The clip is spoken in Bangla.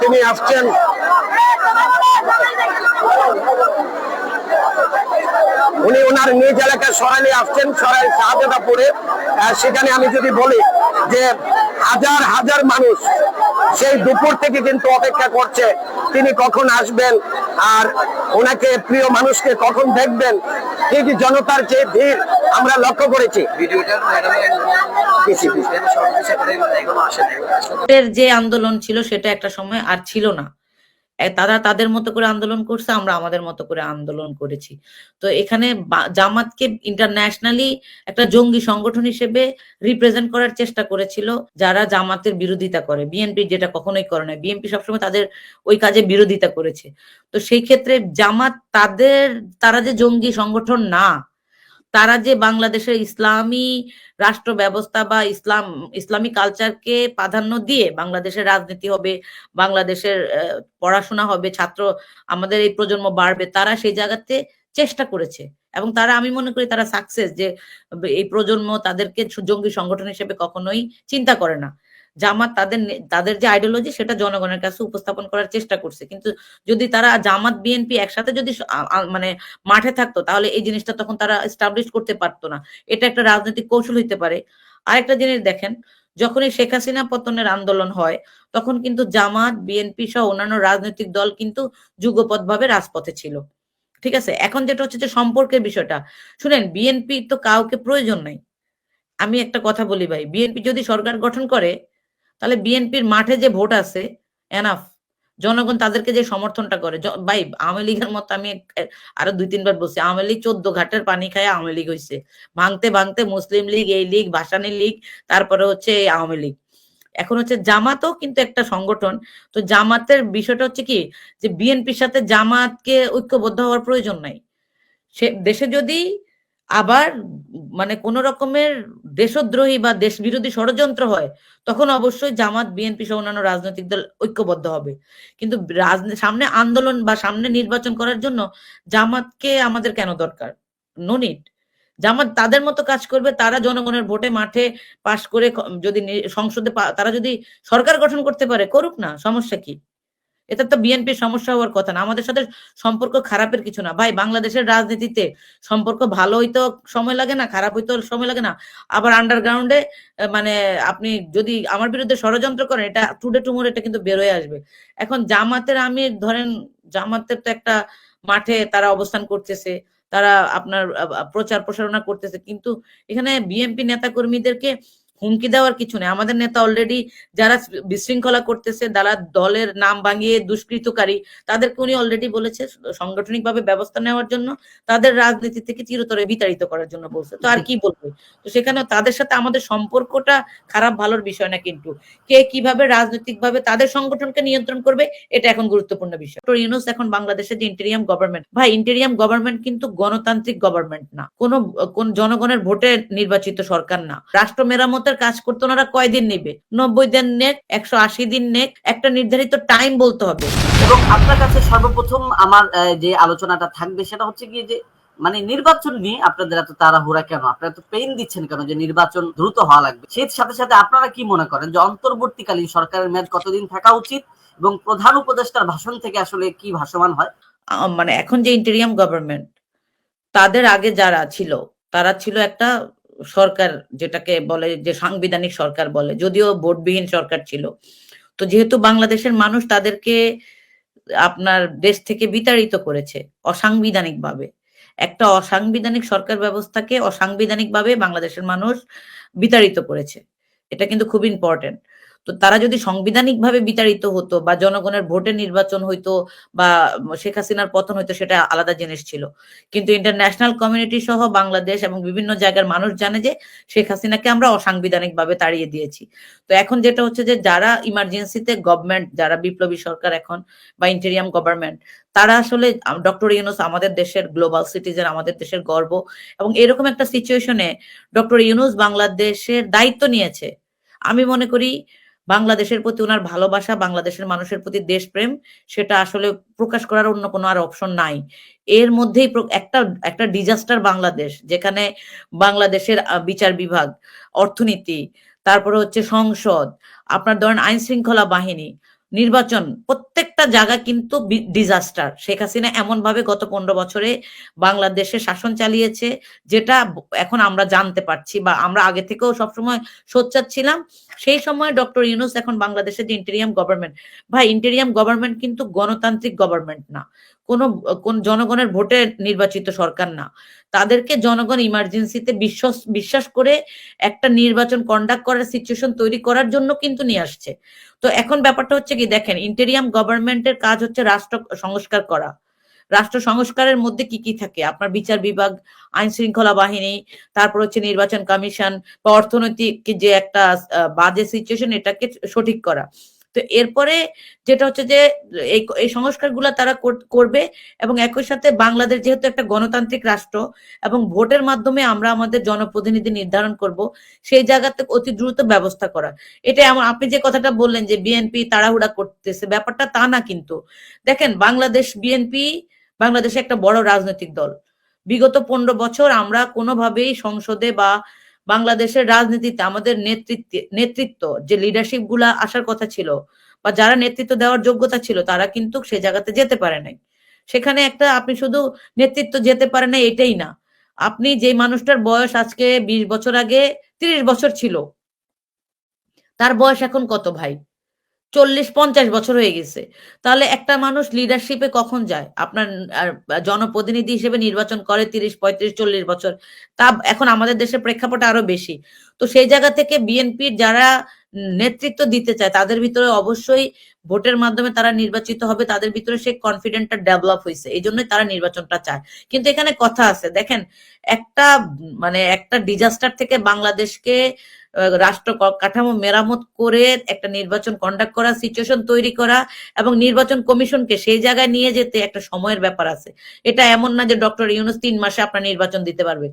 তিনি আসছেন। উনি ওনার নিজ এলাকায় সরাইলে আসছেন, সরাই শাহজাদাপুরে। সেখানে আমি যদি বলি যে হাজার হাজার মানুষ সেই দুপুর থেকে কিন্তু অপেক্ষা করছে। তিনি কখন আসবেন? আর ওনাকে প্রিয় মানুষকে কখন দেখবেন ঠিক জনতার যে ভিড় আমরা লক্ষ্য করেছি। যে আন্দোলন ছিল সেটা একটা সময় আর ছিল না। তারা তাদের মতো করে আন্দোলন করছে, আমরা আমাদের মতো করে আন্দোলন করেছি। তো এখানে জামাতকে ইন্টারন্যাশনালি একটা জঙ্গি সংগঠন হিসেবে রিপ্রেজেন্ট করার চেষ্টা করেছিল, যারা জামাতের বিরোধিতা করে। বিএনপি যেটা কখনোই করে না। বিএনপি সবসময় তাদের ওই কাজে বিরোধিতা করেছে। তো সেই ক্ষেত্রে জামাত তাদের, তারা যে জঙ্গি সংগঠন না তারা যে বাংলাদেশের ইসলামী রাষ্ট্র ব্যবস্থা বা ইসলাম, ইসলামী কালচারকে প্রাধান্য দিয়ে বাংলাদেশের রাজনীতি হবে, বাংলাদেশের পড়াশোনা হবে, ছাত্র আমাদের এই প্রজন্ম বাড়বে, তারা সেই জায়গাতে চেষ্টা করেছে। এবং তারা, আমি মনে করি, তারা সাকসেস যে এই প্রজন্ম তাদেরকে জঙ্গি সংগঠন হিসেবে কখনোই চিন্তা করে না। জামাত তাদের তাদের যে আইডিওলজি সেটা জনগণের কাছে উপস্থাপন করার চেষ্টা করছে। কিন্তু যদি তারা জামাত বিএনপি একসাথে যদি মানে মাঠে থাকতো, তাহলে এই জিনিসটা তখন তারা এস্টাবলিশ করতে পারতো না। এটা একটা রাজনৈতিক কৌশল হইতে পারে। আরেকটা জিনিস দেখেন যখন এই শেখ হাসিনা পতনের আন্দোলন হয়, তখন কিন্তু জামাত বিএনপি সহ অন্যান্য রাজনৈতিক দল কিন্তু যুগপৎভাবে রাজপথে ছিল। ঠিক আছে? এখন যেটা হচ্ছে যে সম্পর্কের বিষয়টা। শুনেন বিএনপি তো কাউকে প্রয়োজন নাই। আমি একটা কথা বলি ভাই বিএনপি যদি সরকার গঠন করে তাহলে বিএনপির মাঠে যে ভোট আছে এনাফ জনগণ তাদেরকে যে সমর্থনটা করে। ভাই, আওয়ামী লীগের মতো আমি আরও দুই, তিনবার বলছি, আওয়ামী লীগ চোদ্দ ঘাটের পানি খায় আওয়ামী লীগ হয়েছে ভাঙতে ভাঙতে মুসলিম লীগ, এই লীগ ভাসানী লীগ, তারপরে হচ্ছে এই আওয়ামী লীগ। এখন হচ্ছে জামাতও কিন্তু একটা সংগঠন। তো জামাতের বিষয়টা হচ্ছে কি, যে বিএনপির সাথে জামাতকে ঐক্যবদ্ধ হওয়ার প্রয়োজন নাই। সে, দেশে যদি আবার মানে কোন রকমের দেশদ্রোহী বা দেশ বিরোধী ষড়যন্ত্র হয়, তখন অবশ্যই জামাত, বিএনপি সহ অন্যান্য রাজনৈতিক দল ঐক্যবদ্ধ হবে। কিন্তু সামনে আন্দোলন বা সামনে নির্বাচন করার জন্য জামাতকে আমাদের কেন দরকার? নো জামাত তাদের মতো কাজ করবে, তারা জনগণের ভোটে মাঠে পাশ করে যদি সংসদে তারা যদি সরকার গঠন করতে পারে, করুক না, সমস্যা কি? এটা তো বিএনপির সমস্যা হওয়ার কথা না। আমাদের সাথে সম্পর্ক খারাপের কিছু না। ভাই, বাংলাদেশের রাজনীতিতে সম্পর্ক ভালো হইতেও সময় লাগে না, খারাপ হইতেও সময় লাগে না। আবার আন্ডারগ্রাউন্ডে মানে আপনি যদি আমার বিরুদ্ধে ষড়যন্ত্র করেন, এটা টুডে টুমোর এটা কিন্তু বেরোয় আসবে। এখন জামাতের আমি ধরেন, জামাতের তো একটা মাঠে তারা অবস্থান করতেছে, তারা আপনার প্রচার প্রসারণা করতেছে। কিন্তু এখানে বিএনপি নেতা কর্মীদেরকে হুমকি দেওয়ার কিছু নেই। আমাদের নেতা অলরেডি যারা বিশৃঙ্খলা করতেছে, যারা দলের নাম ভাঙিয়ে দুষ্কৃতকারী, তাদেরকে উনি অলরেডি বলেছে সাংগঠনিকভাবে ব্যবস্থা নেওয়ার জন্য, তাদের রাজনীতি থেকে চিরতরে বিতাড়িত করার জন্য বলছে। তো আর কি বলব? তো সেখানে তাদের সাথে আমাদের সম্পর্কটা খারাপ ভালোর বিষয় না কিন্তু। কে কীভাবে রাজনৈতিক ভাবে তাদের সংগঠনকে নিয়ন্ত্রণ করবে, এটা এখন গুরুত্বপূর্ণ বিষয়। ডক্টর ইউনুস এখন বাংলাদেশের যে ইন্টেরিয়াম গভর্নমেন্ট ভাই ইন্টেরিয়াম গভর্নমেন্ট কিন্তু গণতান্ত্রিক গভর্নমেন্ট না। কোন জনগণের ভোটে নির্বাচিত সরকার না। রাষ্ট্র মেরামতের কাজ করতে ওনারা কয়দিন নেবে? নব্বই দিন নেক একশো আশি দিন নেক একটা নির্ধারিত টাইম বলতে হবে। এবং আপনার কাছে সর্বপ্রথম আমার যে আলোচনাটা থাকবে সেটা হচ্ছে কি যে মানে নির্বাচন নিয়ে আপনাদের এত তাড়াহুড়া কেন? আপনারা তো পেইন দিচ্ছেন কেন যে নির্বাচন দ্রুত হওয়া লাগবে? সেই সাথে সাথে আপনারা কি মনে করেন যে অন্তর্বর্তীকালীন সরকারের মেয়াদ কতদিন থাকা উচিত এবং প্রধান উপদেষ্টার ভাষণ থেকে আসলে কি ভাসমান হয়? মানে এখন যে ইন্টেরিয়াম গভর্নমেন্ট তাদের আগে যারা ছিল তারা ছিল একটা সরকার যেটাকে বলে, যে সাংবিধানিক সরকার বলে, যদিও ভোটবিহীন সরকার ছিল। তো যেহেতু বাংলাদেশের মানুষ তাদেরকে আপনার দেশ থেকে বিতাড়িত করেছে অসাংবিধানিকভাবে, একটা অসাংবিধানিক সরকার ব্যবস্থাকে অসাংবিধানিকভাবে বাংলাদেশের মানুষ বিতাড়িত করেছে। এটা কিন্তু খুব ইম্পর্টেন্ট তো তারা যদি সাংবিধানিকভাবে বিতাড়িত হতো বা জনগণের ভোটে নির্বাচন হইতো বা শেখ হাসিনার পতন হইতো, সেটা আলাদা জিনিস ছিল। কিন্তু ইন্টারন্যাশনাল কমিউনিটি সহ বাংলাদেশ এবং বিভিন্ন জায়গার মানুষ জানে যে শেখ হাসিনাকে আমরা অসাংবিধানিকভাবে তাড়িয়ে দিয়েছি। তো এখন যেটা হচ্ছে যে যারা ইমার্জেন্সিতে গভর্নমেন্ট যারা বিপ্লবী সরকার এখন বা ইন্টেরিয়াম গভর্নমেন্ট তারা আসলে ডক্টর ইউনুস আমাদের দেশের গ্লোবাল সিটিজেন আমাদের দেশের গর্ব এবং এরকম একটা সিচুয়েশনে ডক্টর ইউনুস বাংলাদেশের দায়িত্ব নিয়েছে। আমি মনে করি বাংলাদেশের প্রতি ওনার ভালোবাসা, বাংলাদেশের মানুষের প্রতি দেশপ্রেম, সেটা আসলে প্রকাশ করার অন্য কোনো আর অপশন নাই। এর মধ্যেই একটা একটা ডিজাস্টার বাংলাদেশ, যেখানে বাংলাদেশের বিচার বিভাগ, অর্থনীতি, তারপরে হচ্ছে সংসদ, আপনার ধরেন আইন শৃঙ্খলা বাহিনী নির্বাচন, প্রত্যেকটা জায়গা কিন্তু ডিজাস্টার শেখ হাসিনা এমন ভাবে গত পনেরো বছরে বাংলাদেশে শাসন চালিয়েছে, যেটা এখন আমরা জানতে পারছি বা আমরা আগে থেকেও সবসময় সোচ্চার ছিলাম। সেই সময় ডক্টর ইউনুস এখন বাংলাদেশের যে ইন্টেরিয়াম গভর্নমেন্ট ভাই ইন্টেরিয়াম গভর্নমেন্ট কিন্তু গণতান্ত্রিক গভর্নমেন্ট না। কোন কোন জনগণের ভোটে নির্বাচিত সরকার না। তাদেরকে জনগণ ইমার্জেন্সিতে বিশ্বাস বিশ্বাস করে একটা নির্বাচন কন্ডাক্ট করার সিচুয়েশন তৈরি করার জন্য কিন্তু নিয়ে আসছে। তো এখন ব্যাপারটা হচ্ছে কি, দেখেন ইন্টেরিয়াম গভর্নমেন্টের কাজ হচ্ছে রাষ্ট্র সংস্কার করা। রাষ্ট্র সংস্কারের মধ্যে কি কি থাকে? আপনার বিচার বিভাগ, আইন শৃঙ্খলা বাহিনী, তারপর হচ্ছে নির্বাচন কমিশন বা অর্থনৈতিক যে একটা বাজে সিচুয়েশন এটাকে সঠিক করা। তো এরপরে যেটা হচ্ছে যে, এই এই সংস্কারগুলো তারা করবে এবং একই সাথে বাংলাদেশ যেহেতু একটা গণতান্ত্রিক রাষ্ট্র এবং ভোটের মাধ্যমে আমরা আমাদের জনপ্রতিনিধি নির্ধারণ করব, সেই জায়গাতে অতি দ্রুত ব্যবস্থা করা। এটা এমন, আপনি যে কথাটা বললেন যে বিএনপি তাড়াহুড়া করতেছে, ব্যাপারটা তা না কিন্তু। দেখেন, বাংলাদেশ বিএনপি বাংলাদেশে একটা বড় রাজনৈতিক দল। বিগত পনেরো বছর আমরা কোনোভাবেই সংসদে বা বাংলাদেশের রাজনীতিতে আমাদের নেতৃত্ব নেতৃত্ব, যে লিডারশিপগুলা আসার কথা ছিল, বা যারা নেতৃত্ব দেওয়ার যোগ্যতা ছিল, তারা কিন্তু সে জায়গাতে যেতে পারে নাই। সেখানে একটা আপনি শুধু নেতৃত্ব যেতে পারে নাই, এটাই না। আপনি যে মানুষটার বয়স আজকে বিশ বছর আগে তিরিশ বছর ছিল, তার বয়স এখন কত ভাই? চল্লিশ, পঞ্চাশ বছর হয়ে গেছে। তাহলে একটা মানুষ লিডারশিপে কখন যায়? আপনার জনপ্রতিনিধি হিসেবে নির্বাচন করে তিরিশ, পঁয়ত্রিশ, চল্লিশ বছর। তা এখন আমাদের দেশের প্রেক্ষাপট আরও বেশি। তো সেই জায়গা থেকে বিএনপির যারা নেতৃত্ব দিতে চায়, তাদের ভিতরে অবশ্যই ভোটের মাধ্যমে তারা নির্বাচিত হবে, তাদের ভিতরে সেই কনফিডেন্টটা ডেভেলপ হয়েছে, এই জন্যই তারা নির্বাচনটা চায়। কিন্তু এখানে কথা আছে, দেখেন, একটা মানে একটা ডিজাস্টার থেকে বাংলাদেশকে রাষ্ট্র কাঠামো মেরামত করে একটা নির্বাচন কন্ডাক্ট করা সিচুয়েশন তৈরি করা এবং নির্বাচন কমিশনকে সেই জায়গায় নিয়ে যেতে একটা সময়ের ব্যাপার আছে। এটা এমন না যে ডক্টর ইউনুস তিন মাসে আপনার নির্বাচন দিতে পারবে।